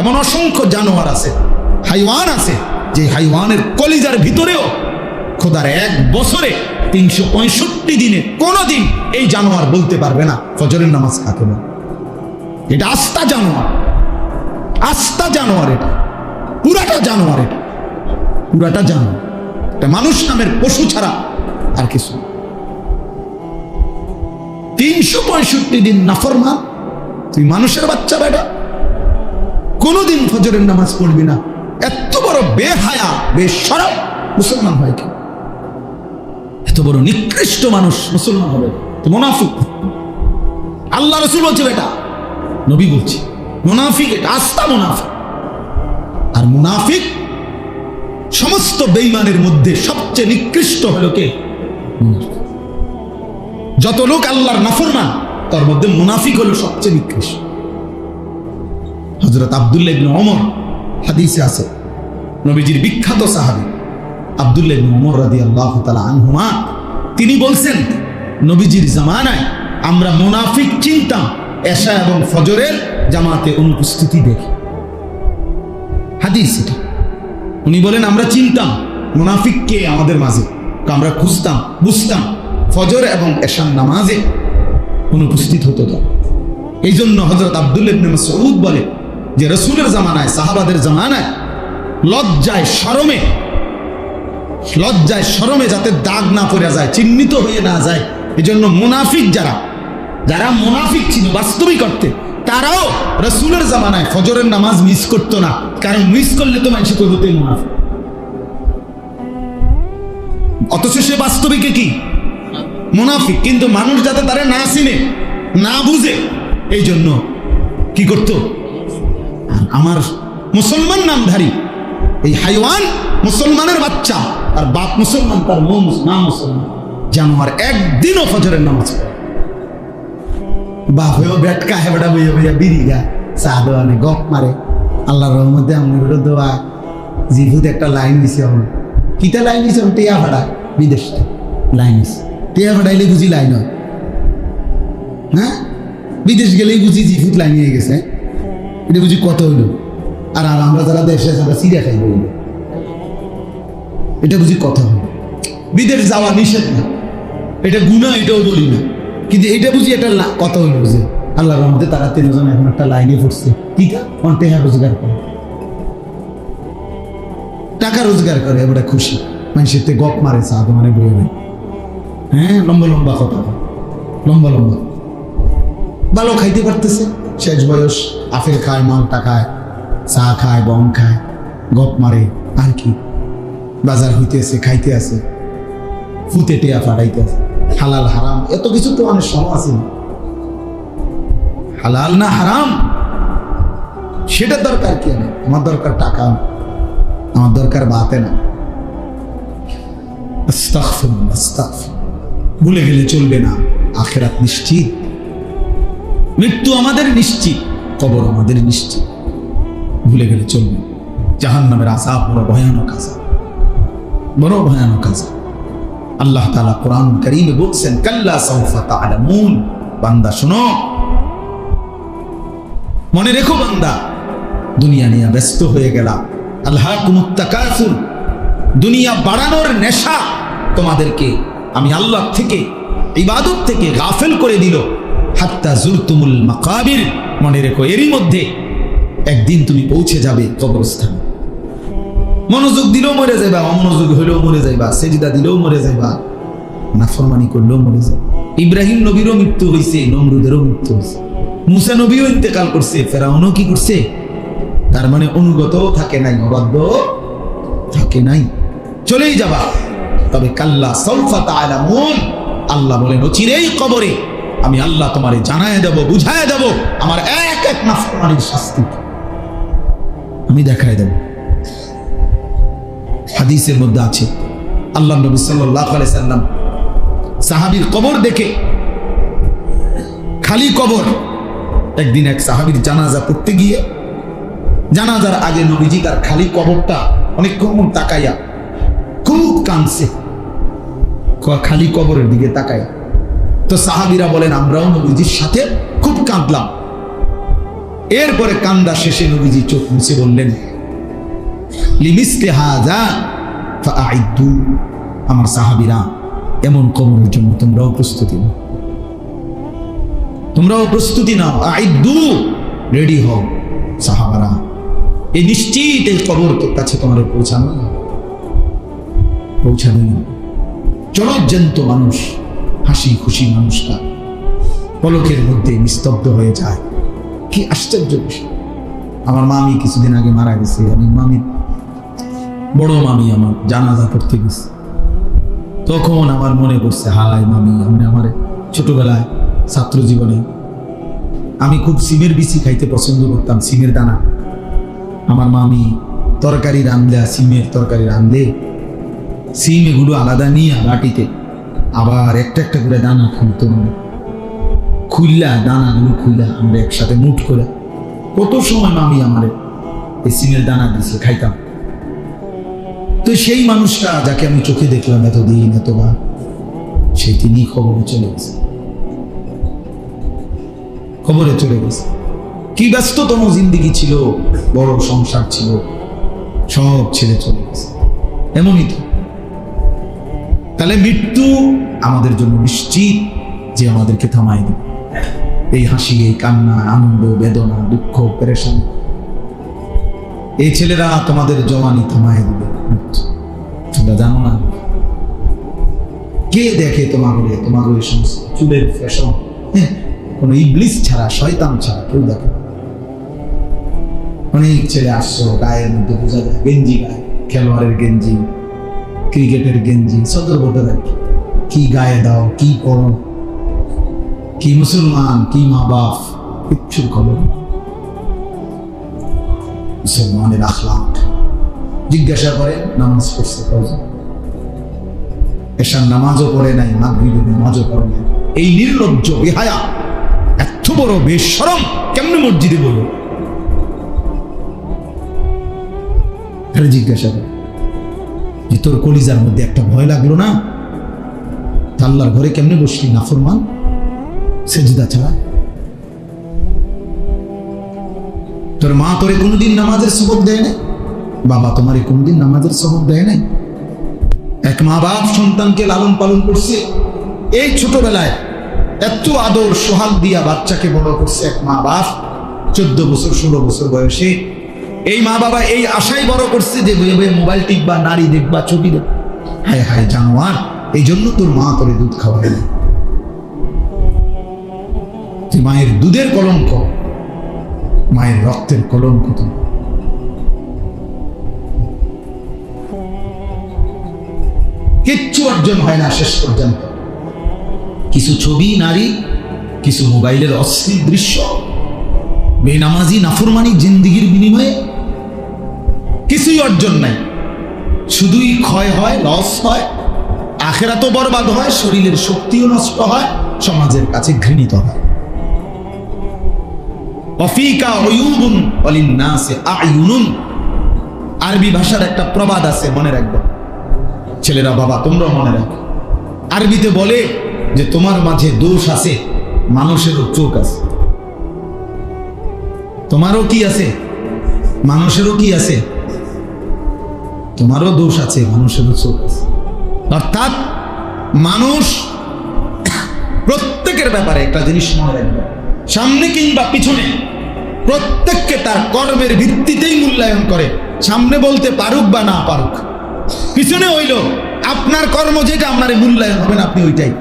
এমন অসংখ্য জানোয়ার আছে, হাইওয়ান আছে, যে হাইওয়ানের কলিজার ভিতরেও খোদার এক বছরে তিনশো পঁয়ষট্টি দিনে কোনোদিন এই জানোয়ার বলতে পারবে না, ফজরের নামাজ কাকে না এটা আস্থা জানোয়ার আস্থা জানোয়ার এটা, পুরাটা জানোয়ার এটা, পুরাটা জানোয়ার। এটা মানুষ নামের পশু ছাড়া আর কিছু তিনশো পঁয়ষট্টি দিন নাফরমান, তুই মানুষের বাচ্চা বেটা কোনোদিন ফজরের নামাজ পড়বি না। এত বড় বেহায়া বেসরব মুসলমান হয় কি এত বড় নিকৃষ্ট মানুষ মুসলমান হবে মোনাফিক। আল্লাহ রসুল বলছে, বেটা, নবী বলছে, মুনাফিক এটা, আস্থা মুনাফিক। আর মুনাফিক সমস্ত বেইমানের মধ্যে সবচেয়ে নিকৃষ্ট হলো কে? যত লোক আল্লাহর নাফরমান, তার মধ্যে মুনাফিক হলো সবচেয়ে নিকৃষ্ট। হজরত আবদুল্লাহ ইবনে ওমর হাদিসে আছে। নবীজির বিখ্যাত সাহাবী আবদুল্লাহ ইবনে ওমর রাদিয়াল্লাহু তাআলা আনহুমা, তিনি বলছেন, নবীজির জামানায় আমরা মুনাফিক চিনতাম এশা এবং ফজরের জামাতে অনুপস্থিতি দেখি। হাদিস এটা। উনি বলেন, আমরা চিনতাম, মুনাফিক কে আমাদের মাঝে? আমরা খুঁজতাম, বুঝতাম, ফজর এবং এশার নামাজে অনুপস্থিত হতো তো এই জন্য হজরত আবদুল্লাহ ইবনে মাসউদ বলে যে রসুলের জামানায়, সাহাবাদের জামানায় লজ্জায় শরমে লজ্জায় শরমে যাতে দাগ না পড়ে যায়, চিহ্নিত হয়ে না যায় এই জন্য মুনাফিক যারা যারা মুনাফিক ছিল বাস্তবিক অর্থে, তারাও রসুলের জামানায় ফজরের নামাজ মিস করতো না। কারণ মিস করলে তো মানুষ করব তুই মুনাফিক। অথচ সে বাস্তবিকে কি? মুনাফিক। কিন্তু মানুষ যাতে তারা না চিনে, না বুঝে এই জন্য কি করত? আমার মুসলমান নামধারী। এই হাইওয়ান মুসলমানের বাচ্চা। আর বাপ মুসলমান, তার মৌ মুস- মা মুসলমান। জানোয়ার একদিনও ফজরের নামাজ। বাপ হয়েও বেটকা হে বেটা বইয়া বইয়া বিড়ি গা চা দেওয়ানে গপ মারে। আল্লাহর রহমতে আমি ওটা দেওয়া জিভুত একটা লাইন দিছে আমার কিতা লাইন দিছে আমি টেয়া ভাড়া বিদেশ লাইন দিছে। টেয়া ভাড়াইলে বুঝি লাইন হয়। হ্যাঁ? বিদেশ গেলেই বুঝি জিভুত লাইন হয়ে গেছে। এটা বুঝি কত হইল? আর আর আমরা যারা দেশে যারা সিরিয়া খাইব হইল। এটা বুঝি কথা হলো বিদেশ যাওয়া নিষেধ না। এটা গুণা এটাও বলি না। কিন্তু এটা বুঝি লা- কথা হইল বুঝে আল্লাহর রহমতে তারা তিনজন এখন একটা লাইনে পড়ছে। কি কা টেহা রোজগার করে? টাকা রোজগার করে এবারে খুশি। মানুষের তে গপ মারে চা মানে বয়ে নেই। হ্যাঁ লম্বা লম্বা কথা। লম্বা লম্বা। ভালো খাইতে পারতেছে? শেষ বয়স আপেল খায় মালটা খায়, চা খায় বম খায়, গপ মারে, আর কি? বাজার হইতেছে, খাইতে আছে ফুতে টেয়া ফাটাইতে আছে। হালাল হারাম, এত কিছু তো অনেক সম আছে। হালাল না হারাম? সেটা দরকার কি না আমার দরকার টাকা আমার দরকার বাতে না। ভুলে গেলে চলবে না, আখেরাত নিশ্চিত। মৃত্যু আমাদের নিশ্চিত, কবর আমাদের নিশ্চিত। ভুলে গেলে চলবে। জাহান নামের আসাব বড় ভয়ানক আসাব বড় ভয়ানক আসাব আল্লাহ তালা কোরআন করিমে বলছেন, কাল্লা সৌফা তালামুন। বান্দা, শোনো। মনে রেখো বান্দা, দুনিয়া নিয়ে ব্যস্ত হয়ে গেলা। আল্লাহ কুমুত্তাকাসুর দুনিয়া বাড়ানোর নেশা তোমাদেরকে আমি আল্লাহ থেকে, ইবাদত থেকে গাফেল করে দিল। হাত্তা জুরতুমুল মাকাবির। মনে রেখো, এরই মধ্যে একদিন তুমি পৌঁছে যাবে কবরস্থান। মনোযোগ দিলেও মরে যাইবা, অমনোযোগ হইলেও মরে যাইবা, সেজিদা দিলেও মরে যাইবা, নাফরমানি করলেও মরে যাবে ইব্রাহিম নবীরও মৃত্যু হয়েছে নমরুদেরও মৃত্যু হয়েছে মুসা নবীও ইন্তেকাল করছে, ফেরাউনও কি করছে? তার মানে অনুগত থাকে নাই, অবাধ্য থাকে নাই। চলেই যাবা। তবে কাল্লা সৌফা তাআলামুন, আল্লাহ বলেন অচিরেই কবরে। আমি আল্লাহ তোমারে জানায় দেব, বুঝায় দেব। আমার এক এক নাফরমানির শাস্তি। আমি দেখায় দেব। হাদিসের মধ্যে আছে, আল্লাহ নবী সাল্লাল্লাহু আলাইহি সাল্লাম সাহাবীর কবর দেখে, খালি কবর। একদিন এক সাহাবীর জানাজা পড়তে গিয়ে, জানাজার আগে নবীজি তার খালি কবরটা অনেকক্ষণ তাকাইয়া খুব কাঁদছে। খালি কবরের দিকে তাকায়। তো সাহাবিরা বলেন, আমরাও নবীজির সাথে খুব কাঁদলাম। এরপরে কান্দা শেষে নবীজি চোখ মুছে বললেন আমার সাহাবীরা, এমন কবরের জন্য তোমরাও প্রস্তুতি নাও। তোমরাও প্রস্তুতি নাও, আইদ্দু। রেডি হও, সাহাবারা। এই নিশ্চিত এই কবর কাছে তোমার পৌঁছানো না পৌঁছাবে না। জলজ্জন্ত মানুষ। হাসি খুশি মানুষটা পলকের মধ্যে নিস্তব্ধ হয়ে যায়। কি আশ্চর্য বিষয়। আমার মামি কিছুদিন আগে মারা গেছে। আমি মামি বড় মামি আমার, জানাজা করতে গেছে। তখন আমার মনে পড়ছে হাই মামি আমি আমার ছোটবেলায় ছাত্র জীবনে আমি খুব সিমের বিচি খাইতে পছন্দ করতাম, সিমের দানা। আমার মামি তরকারি রান্ধলে সিমের তরকারি রান্ধলে সিম এগুলো আলাদা নিয়ে বাটিতে আবার একটা একটা করে দানা খুলতো খুললা দানাগুলো খুললা আমরা একসাথে মুঠ করে। কত সময় মামি আমারে এই সিমের দানা দিছে, খাইতাম। তো সেই মানুষটা যাকে আমি চোখে দেখলাম এতদিন, এতবার, সেই তিনি খবরে চলে গেছে। খবরে চলে গেছে। কি ব্যস্ততম জিন্দিগি ছিল, বড় সংসার ছিল, সব ছেড়ে চলে গেছে। এমনই তো। তাহলে মৃত্যু আমাদের জন্য নিশ্চিত যে আমাদেরকে থামাই দেবে। এই হাসি, এই কান্না, আনন্দ, বেদনা, দুঃখ, পেরেশানি, এই ছেলেরা তোমাদের জওয়ানি থামাই দিবে। তোমরা জানো না কে দেখে তোমাকে তোমাকে ওই সমস্ত চুলের ফ্যাশন? হ্যাঁ কোনো ইবলিস ছাড়া, শয়তান ছাড়া কেউ দেখে অনেক ছেলে আসছো, গায়ের মধ্যে বোঝা যায়, গেঞ্জি গায়ে, খেলোয়াড়ের গেঞ্জি ক্রিকেটের গেঞ্জি সদর বোধ আর কি গায়ে দাও, কি করো কি মুসলমান, কি মা বাপ? কিচ্ছুর খবর মুসলমানের আখলাক জিজ্ঞাসা করে নামাজ পড়ছে কজন এসার নামাজও পড়ে নাই, মাগরিবের নামাজও পড়ে নাই। এই নির্লজ্জ বিহায়া, এত বড় বেশরম, কেমনে মসজিদে বলো? জিজ্ঞাসা করে যে তোর কলিজার মধ্যে একটা ভয় লাগল না? তা আল্লাহর ঘরে কেমনে বসলি, নাফরমান? সেজদা ছাড়া। তোর মা তোরে কোনোদিন নামাজের সবক দেয় নাই? বাবা তোমারে কোনোদিন নামাজের সবক দেয় নাই? এক মা বাপ সন্তানকে লালন পালন করছে। এই ছোটবেলায় এত আদর, সোহাগ দিয়া বাচ্চাকে বড় করছে এক মা বাপ। চোদ্দ বছর, ষোলো বছর বয়সে এই মা বাবা এই আশাই বড় করছে যে মোবাইল টিপবা, নারী দেখবা, ছবি দেখ হায় হায়, জানোয়ার এই জন্য তোর মা করে দুধ খাওয়ায় না তুই মায়ের দুধের কলঙ্ক, মায়ের রক্তের কলঙ্ক তুমি কিচ্ছু অর্জন হয় না শেষ পর্যন্ত। কিছু ছবি, নারী, কিছু মোবাইলের অশ্লীল দৃশ্য। বেনামাজি, নাফরমানি, জিন্দিগির বিনিময়ে কিছুই অর্জন নাই। শুধুই ক্ষয় হয় লস হয় আখেরা তো বরবাদ হয়, শরীরের শক্তিও নষ্ট হয়, সমাজের কাছে ঘৃণিত হয়। অফিকা অয়ুবুন অলিন্নাসে আয়ুনুন। আরবি ভাষার একটা প্রবাদ আছে, মনে রাখব। ছেলেরা, বাবা তোমরা মনে রাখো। আরবিতে বলে যে, তোমার মাঝে দোষ আছে, মানুষেরও চোখ আছে। তোমারও কি আছে? মানুষেরও কি আছে? তোমারও দোষ আছে, মানুষেরও চোখ আছে। অর্থাৎ মানুষ প্রত্যেকের ব্যাপারে একটা জিনিস মনে রাখবে। সামনে কিংবা পিছনে প্রত্যেককে তার কর্মের ভিত্তিতেই মূল্যায়ন করে। সামনে বলতে পারুক বা না পারুক। পিছনে হইল, আপনার কর্ম যেটা, আপনার মূল্যায়ন হবেন আপনি ওইটাই।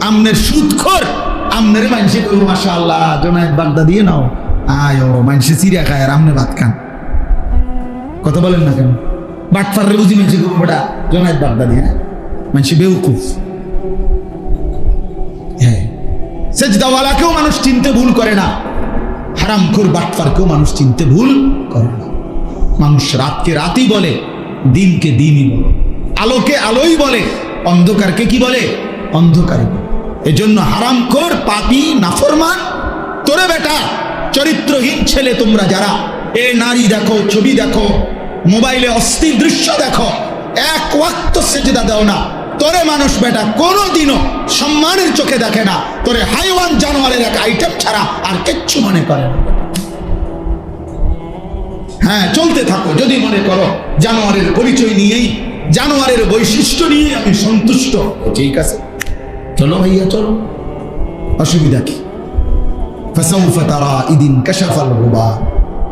আমনের সুদখর, আমনের মানুষে করব মাসা আল্লাহ জোনায়দ বাগদা দিয়ে নাও। আয় ও মানুষে চিড়িয়া খায় আর আমনে ভাত খান। কথা বলেন না কেন? বাটফারে বুঝি বাগদা দিয়ে মানুষে হ্যাঁ? মানুষ চিনতে ভুল করে না। হারামখোর বাটফারকেও মানুষ চিনতে ভুল করে না। মানুষ রাতকে রাতই বলে, দিনকে দিনই বলে, আলোকে আলোই বলে, অন্ধকারকে কি বলে? অন্ধকারই বলে। এজন্য হারামখোর পাপি, নাফরমান, তোরে বেটা, চরিত্রহীন ছেলে তোমরা যারা, এ নারী দেখো, ছবি দেখো মোবাইলে অস্থির দৃশ্য দেখো। এক ওয়াক্ত সেজদা দাও না। তোরে মানুষ বেটা কোনোদিনও সম্মানের চোখে দেখে না। তোরে হাইওয়ান জানোয়ারের এক আইটেম ছাড়া আর কিচ্ছু মনে করে না। হ্যাঁ চলতে থাকো, যদি মনে করো জানোয়ারের পরিচয় নিয়েই, জানোয়ারের বৈশিষ্ট্য নিয়ে আমি সন্তুষ্ট। ঠিক আছে? চলো ভাইয়া, চলো। অসুবিধা কি? ফাসাউফা তারা ইদিন কাশাফাল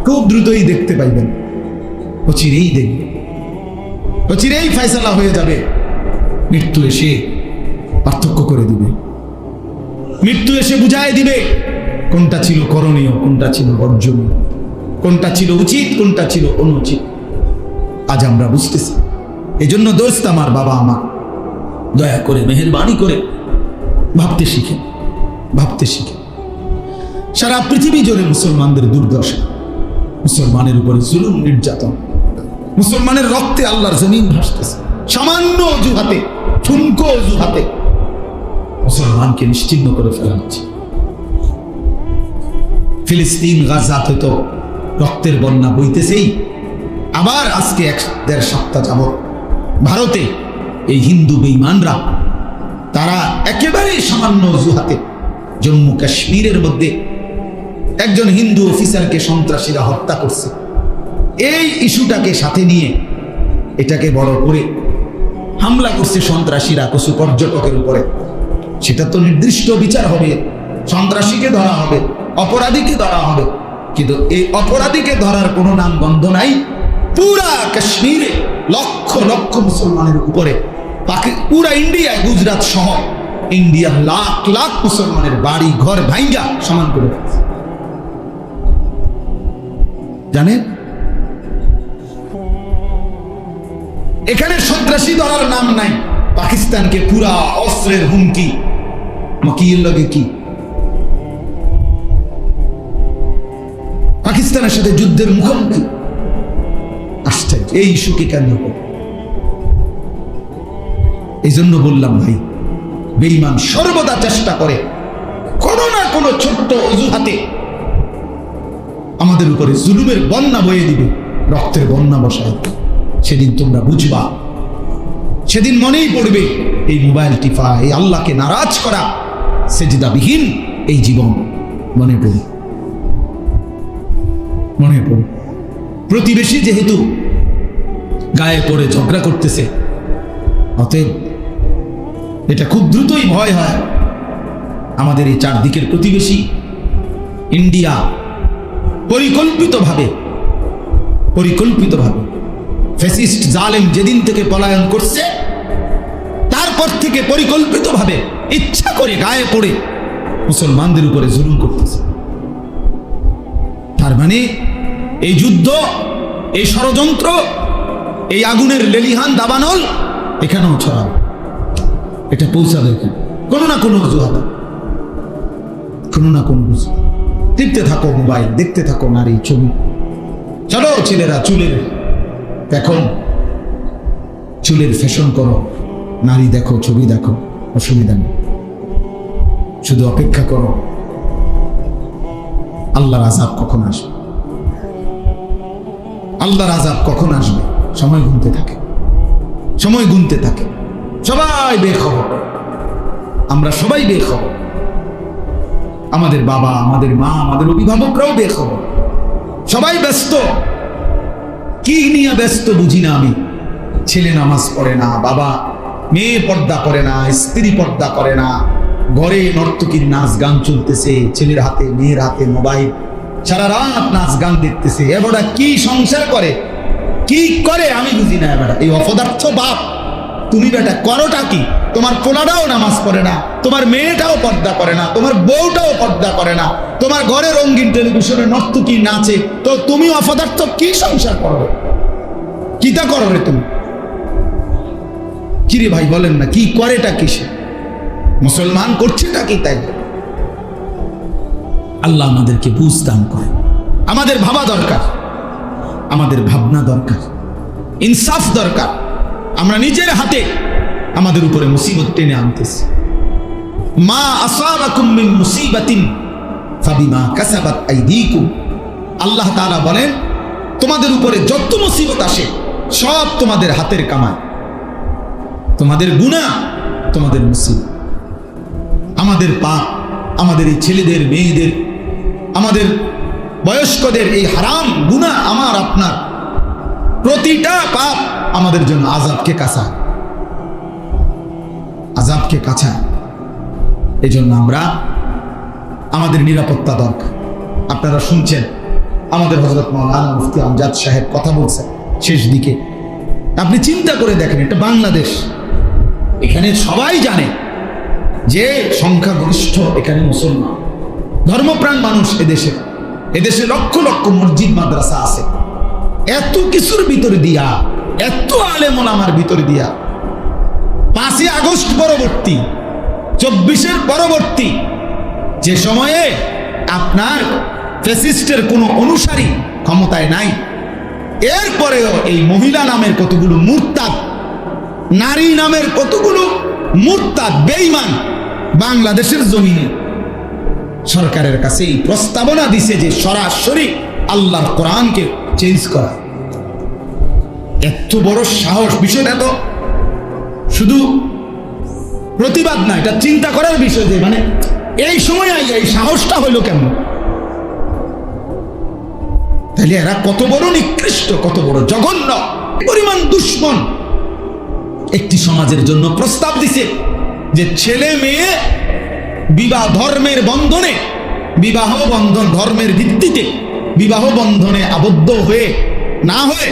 খুব দ্রুতই দেখতে পাইবেন। অচিরেই দেখবে। অচিরেই ফয়সালা হয়ে যাবে। মৃত্যু এসে পার্থক্য করে দিবে। মৃত্যু এসে বুঝায় দিবে কোনটা ছিল করণীয়, কোনটা ছিল বর্জনীয়, কোনটা ছিল উচিত, কোনটা ছিল অনুচিত। আজ আমরা বুঝতেছি। এই জন্য দোস্ত আমার বাবা আমার দয়া করে, মেহরবানি করে ভাবতে শিখে। ভাবতে শিখে। সারা পৃথিবী জুড়ে মুসলমানদের দুর্দশা। মুসলমানের উপরে জুলুম, নির্যাতন। মুসলমানের রক্তে আল্লাহর জমিন ভাসতেছে। সামান্য অজুহাতে, ঠুনকো অজুহাতে। মুসলমানকে নিশ্চিন্ন করে ফেলা হচ্ছে। ফিলিস্তিন গাজাত হয়তো রক্তের বন্যা বইতেছেই। আবার আজকে এক দেড় সপ্তাহ যাব ভারতে এই হিন্দু বেঈমানরা, তারা একেবারে সামান্য অজুহাতে জম্মু কাশ্মীরের মধ্যে একজন হিন্দু অফিসারকে সন্ত্রাসীরা হত্যা করছে। এই ইস্যুটাকে সাথে নিয়ে এটাকে বড় করে হামলা করছে সন্ত্রাসীরা কিছু পর্যটকের উপরে। সেটা তো নির্দিষ্ট বিচার হবে। সন্ত্রাসীকে ধরা হবে, অপরাধীকে ধরা হবে। কিন্তু এই অপরাধীকে ধরার কোনো নাম গন্ধ নাই। পুরা কাশ্মীরে লক্ষ লক্ষ মুসলমানের উপরে। পাকি পুরা ইন্ডিয়ায় গুজরাট সহ ইন্ডিয়ার লাখ লাখ মুসলমানের বাড়ি, ঘর ভাইঙ্গা সমান করে জানেন? এখানে সন্ত্রাসী ধরার নাম নাই। পাকিস্তানকে পুরা অস্ত্রের হুমকি। মকিল লগে কি? পাকিস্তানের সাথে যুদ্ধের মুখোমুখি? আশ্চর্য। এই ইস্যুকে কেন্দ্র করে। এই জন্য বললাম ভাই বেইমান সর্বদা চেষ্টা করে। কোনো না কোনো ছোট্ট অজুহাতে আমাদের উপরে জুলুমের বন্যা বয়ে দিবে, রক্তের বন্যা বসায়। সেদিন তোমরা বুঝবা। সেদিন মনেই পড়বে, এই মোবাইল টিফা এই আল্লাহকে নারাজ করা, সেজিদাবিহীন এই জীবন। মনে পড়ে মনে পড়ে প্রতিবেশী যেহেতু গায়ে পড়ে ঝগড়া করতেছে, অতএব এটা খুব দ্রুতই ভয় হয়। আমাদের এই চারদিকের প্রতিবেশী ইন্ডিয়া পরিকল্পিতভাবে পরিকল্পিতভাবে ফেসিস্ট জালেম যেদিন থেকে পলায়ন করছে, তারপর থেকে পরিকল্পিতভাবে ইচ্ছা করে গায়ে পড়ে মুসলমানদের উপরে জুলুম করতেছে। তার মানে এই যুদ্ধ, এই ষড়যন্ত্র, এই আগুনের লেলিহান দাবানল এখানেও ছড়াবে। এটা পৌঁছাবে এখানে কোনো না কোনো অজুহাত কোনো না কোনো অজুহাত। দেখতে থাকো মোবাইল, দেখতে থাকো নারী ছবি। চলো ছেলেরা, চুলের এখন চুলের ফ্যাশন করো, নারী দেখো, ছবি দেখো, অসুবিধা নেই। শুধু অপেক্ষা করো, আল্লাহর আজাব কখন আসবে? আল্লাহর আজাব কখন আসবে? সময় গুনতে থাকে। সময় গুনতে থাকে। সবাই বেখবর আমরা সবাই বেখবর আমাদের বাবা, আমাদের মা, আমাদের অভিভাবকরাও বেখবর সবাই ব্যস্ত। কি নিয়ে ব্যস্ত বুঝি না আমি? ছেলে নামাজ পড়ে না, বাবা মেয়ে পর্দা করে না, স্ত্রী পর্দা করে না, ঘরে নর্তকীর নাচ গান চলতেছে, ছেলের হাতে, মেয়ের হাতে মোবাইল, সারা রাত নাচ গান দেখতেছে এবারটা কি সংসার করে? কি করে আমি বুঝি না এবারটা এই অপদার্থ বাপ, তুমি বেটা করোটা কি? তোমার পোলাটাও নামাজ পড়ে না, তোমার মেয়েটাও পর্দা করে না, তোমার বউটাও পর্দা করে না, তোমার ঘরে রঙিন টেলিভিশনে নর্তকী নাচে, তো তুমি অপদার্থ কি সংসার করো কিতা রে তুমি? কিরে ভাই, বলেন না, কি করেটা কিসে? মুসলমান করছেটা কি তাই? আল্লাহ আমাদেরকে বুঝদান করে আমাদের ভাবা দরকার, আমাদের ভাবনা দরকার, ইনসাফ দরকার। আমরা নিজের হাতে আমাদের উপরে মুসিবত টেনে আনতেছে। মা আসাবাকুম মিন মুসিবাতিন ফাবিমা কাসাবাত আইদিকুম। আল্লাহ তাআলা বলেন, তোমাদের উপরে যত মুসিবত আসে, সব তোমাদের হাতের কামায় তোমাদের গুনাহ, তোমাদের মুসিবত। আমাদের পাপ, আমাদের এই ছেলেদের, মেয়েদের, আমাদের বয়স্কদের এই হারাম গুণা আমার, আপনার। প্রতিটা পাপ আমাদের জন্য আজাবকে কাছা আজাবকে কাছা। এই জন্য আমরা আমাদের নিরাপত্তা দরকার। আপনারা শুনছেন, আমাদের হজরত মৌলানা মুফতি আমজাদ সাহেব কথা বলছেন শেষ দিকে। আপনি চিন্তা করে দেখেন, এটা বাংলাদেশ। এখানে সবাই জানে যে সংখ্যাগরিষ্ঠ এখানে মুসলমান। ধর্মপ্রাণ মানুষ এদেশে। এদেশে লক্ষ লক্ষ মসজিদ, মাদ্রাসা আছে। এত কিছুর ভিতরে দিয়া, এত আলেমন আমার ভিতরে দিয়া পাঁচই আগস্ট পরবর্তী, চব্বিশের পরবর্তী, যে সময়ে আপনার ফেসিস্টের কোনো অনুসারী ক্ষমতায় নাই। এরপরেও এই মহিলা নামের কতগুলো মূর্তাদ, নারী নামের কতগুলো মূর্তাদ বেইমান বাংলাদেশের জমিনে সরকারের কাছে এই প্রস্তাবনা দিছে যে সরাসরি আল্লাহর কোরআনকে চেঞ্জ করা। এত বড় সাহস, বিষয়টা তো শুধু প্রতিবাদ না, এটা চিন্তা করার বিষয় যে মানে এই সময় আইয়া এই সাহসটা হইল কেমন? তাহলে এরা কত বড় নিকৃষ্ট, কত বড় জঘন্য, পরিমাণ দুশ্মন। একটি সমাজের জন্য প্রস্তাব দিছে যে ছেলে মেয়ে বিবাহ ধর্মের বন্ধনে, বিবাহ বন্ধন ধর্মের ভিত্তিতে বিবাহ বন্ধনে আবদ্ধ হয়ে না হয়ে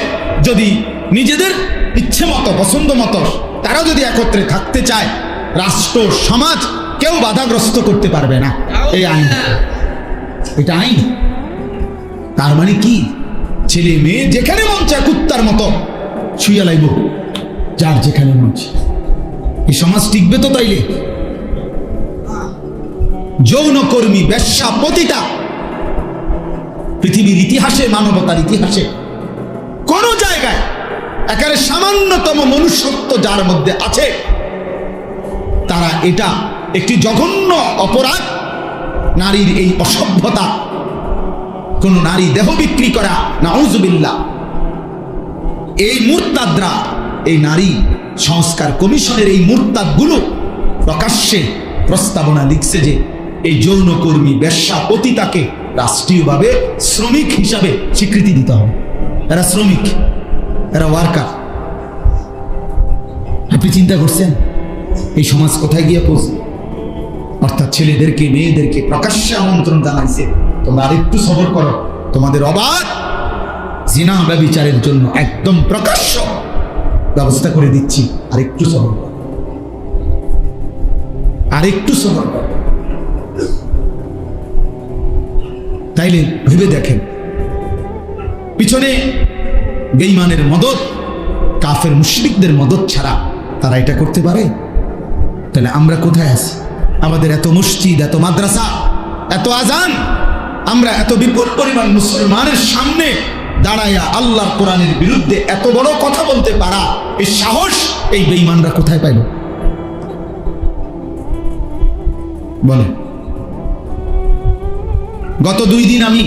যদি নিজেদের ইচ্ছে মতো, পছন্দ মতো তারা যদি একত্রে থাকতে চায়, রাষ্ট্র, সমাজ কেউ বাধাগ্রস্ত করতে পারবে না। এই আইন। এটা আইন। তার মানে কি? ছেলে মেয়ে যেখানে মন চায় কুত্তার মতো শুয়ে লাইব, যার যেখানে মন চায়। এই সমাজ টিকবে তো তাইলে। যৌনকর্মী, ব্যবসা, পতিতা। পৃথিবীর ইতিহাসে, মানবতার ইতিহাসে একেবারে সামান্যতম মনুষ্যত্ব যার মধ্যে আছে, তারা এটা একটি জঘন্য অপরাধ। নারীর এই অসভ্যতা, কোন নারী দেহ বিক্রি করা, নাউজুবিল্লাহ। এই মুরতাদরা, এই নারী সংস্কার কমিশনের এই মুরতাদগুলো প্রকাশ্যে প্রস্তাবনা লিখছে যে এই যৌনকর্মী ব্যবসা পতিতাকে রাষ্ট্রীয়ভাবে শ্রমিক হিসাবে স্বীকৃতি দিতে হবে। এরা শ্রমিক। এরা ওয়ার্কার। আপনি চিন্তা করছেন, এই সমাজ কোথায় গিয়ে পৌঁছবে? অর্থাৎ ছেলেদেরকে, মেয়েদেরকে প্রকাশ্যে আমন্ত্রণ জানাইছে। তোমরা আরেকটু সবর করো। তোমাদের অবাধ জিনা ব্যবিচারের জন্য একদম প্রকাশ্য ব্যবস্থা করে দিচ্ছি। আরেকটু সবর করো। আরেকটু সবর করো। তাইলে ভেবে দেখেন, পিছনে বেইমানের মদত, কাফের মুশরিকদের মদত ছাড়া তারা এটা করতে পারে? তাহলে আমরা কোথায় আছি? আমাদের এত মসজিদ, এত মাদ্রাসা, এত আজান, আমরা এত বিপুল পরিমাণ মুসলমানের সামনে দাঁড়াইয়া আল্লাহ কোরআনের বিরুদ্ধে এত বড় কথা বলতে পারা এই সাহস এই বেঈমানরা কোথায় পাইল? বলে গত দুই দিন আমি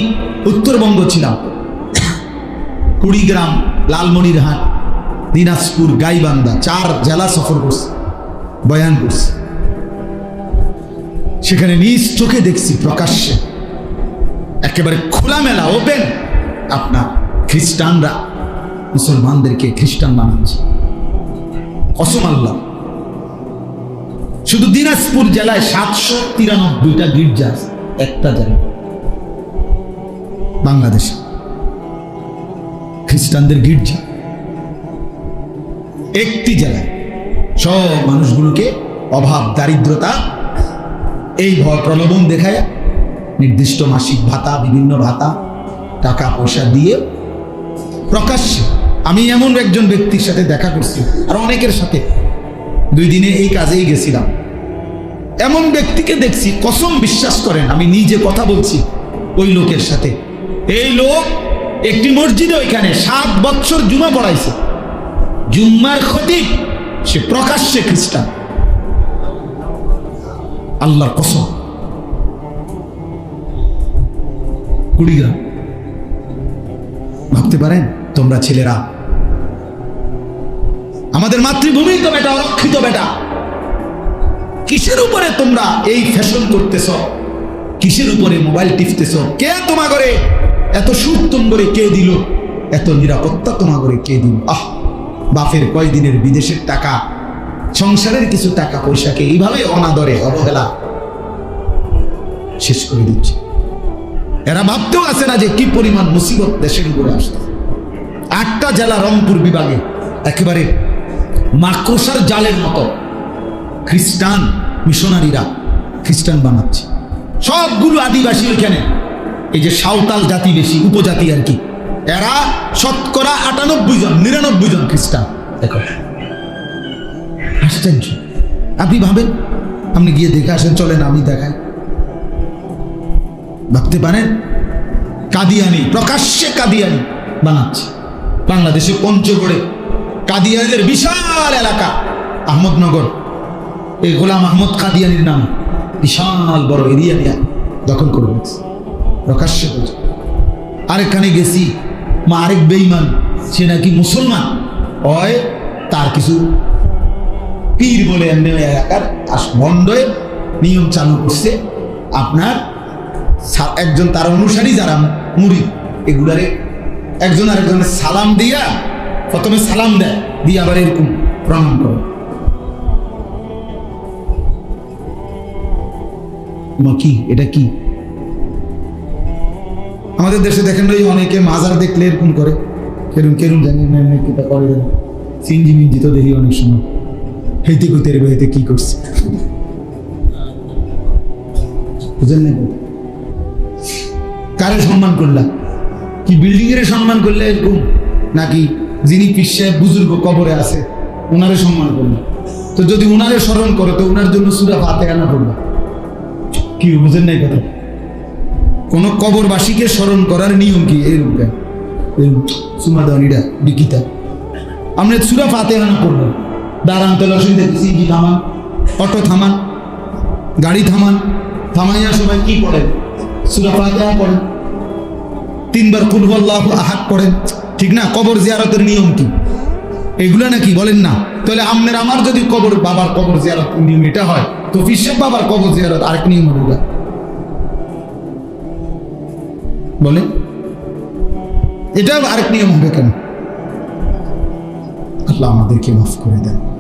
উত্তরবঙ্গ ছিলাম। কুড়িগ্রাম, লালমনিরহাট, দিনাজপুর, গাইবান্ধা, চার জেলা সফর করছে, বয়ান করছে। সেখানে নিজ চোখে দেখছি প্রকাশ্যে একেবারে খোলামেলা ওপেন আপনার খ্রিস্টানরা, মুসলমানদেরকে খ্রিস্টান বানাচ্ছে। কসম আল্লাহ। শুধু দিনাজপুর জেলায় সাতশো তিরানব্বইটা গির্জা একটা জেলা বাংলাদেশে। খ্রিস্টানদের গির্জা। একটি জেলায় সব মানুষগুলোকে অভাব, দারিদ্রতা, এই ভয় প্রলোভন দেখায়। নির্দিষ্ট মাসিক ভাতা, বিভিন্ন ভাতা টাকা পয়সা দিয়ে প্রকাশ্যে আমি এমন একজন ব্যক্তির সাথে দেখা করছি, আর অনেকের সাথে। দুই দিনে এই কাজেই গেছিলাম। এমন ব্যক্তিকে দেখছি, কসম বিশ্বাস করেন, আমি নিজে কথা বলছি ওই লোকের সাথে। এই লোক একটি মসজিদে ওইখানে সাত বছর জুমা পড়াইছে। জুম্মার খতিব, সে প্রকাশ্যে খ্রিস্টান। আল্লাহর কসম। কুড়িগ্রাম। ভাবতে পারেন, তোমরা ছেলেরা। আমাদের মাতৃভূমি তো বেটা, অরক্ষিত বেটা। কিসের উপরে তোমরা এই ফ্যাশন করতেছ? কিসের উপরে মোবাইল টিপতেছ? কে তোমা করে? এত সুউত্তম করে কে দিল? এত নিরাপত্তা করে কে দিল? আহ, বাপের কয়দিনের বিদেশের টাকা, সংসারের কিছু টাকা পয়সাকে এইভাবে অনাদরে অবহেলা। শেষ করে দিচ্ছে। এরা ভাবতেও আসে না যে কি পরিমাণ মুসিবত দেশের উপরে আসতে আটটা জেলা রংপুর বিভাগে একেবারে মাকড়সার জালের মতো খ্রিস্টান মিশনারিরা খ্রিস্টান বানাচ্ছে। সবগুলো আদিবাসী ওইখানে। এই যে সাঁওতাল জাতি বেশি, উপজাতি আর কি। এরা শতকরা আটানব্বই জন, নিরানব্বই জন খ্রিস্টান। দেখো। আপনি ভাবেন, আপনি গিয়ে দেখে আসেন, চলেন আমি দেখাই। ভাবতে পারেন? কাদিয়ানি, প্রকাশ্যে কাদিয়ানি বানাচ্ছে। বাংলাদেশে পঞ্চগড়ে কাদিয়ানিদের বিশাল এলাকা, আহমদনগর। এই গোলাম আহমদ কাদিয়ানির নাম বিশাল বড় এরিয়া দখল করে প্রকাশ্যে বলছে, আরেকখানে গেছি, মা আরেক বেইমান সে নাকি মুসলমান। হয় তার কিছু পীর বলে এলাকার ভণ্ডয়ে নিয়ম চালু করছে। আপনার একজন তার অনুসারী যারা মুড়ি এগুলারে একজন আরেকজনের সালাম দিয়া, প্রথমে সালাম দেয়, দিয়ে আবার এরকম প্রণাম করে। কি? এটা কি? আমাদের দেশে দেখেন ওই অনেকে মাজার দেখলে এরকম করে। কেরম কেরম জানি কিটা করে জানি। সিনজি, মিনজি তো দেখি অনেক সময়। হেইতে কইতে রে হেইতে কি করছে? বুঝেন না কারে সম্মান করলা? কি বিল্ডিং এর সম্মান করলে এরকম? নাকি যিনি পিসে বুজুর্গ কবরে আছে ওনারে সম্মান করল? তো যদি ওনারে স্মরণ করো, তো ওনার জন্য সুরা ফাতে আনা করল কি, বুঝেন নাই কথা? কোন কবরবাসীকে স্মরণ করার নিয়ম কি? এরকম সুমা দানিটা বিকিতা আমরা সুরা ফাতে আনা করব দাঁড়ান তেল অসুবিধা থামান? অটো থামান? গাড়ি থামান? থামাইয়া সবাই কি করেন সুরা ফাতিহা পড়েন তিনবার কুলহু আল্লাহ আহাদ পড়েন ঠিক না? কবর জিয়ারতের নিয়ম কি? এগুলো নাকি বলেন না? তাহলে আমনের আমার যদি কবর, বাবার কবর জিয়ারত, নিয়ম এটা হয়। তো ফিসেব বাবার কবর জিয়ারত, আরেক নিয়ম হবে বলেন। এটা আরেক নিয়ম হবে কেন? আল্লাহ আমাদেরকে মাফ করে দেন।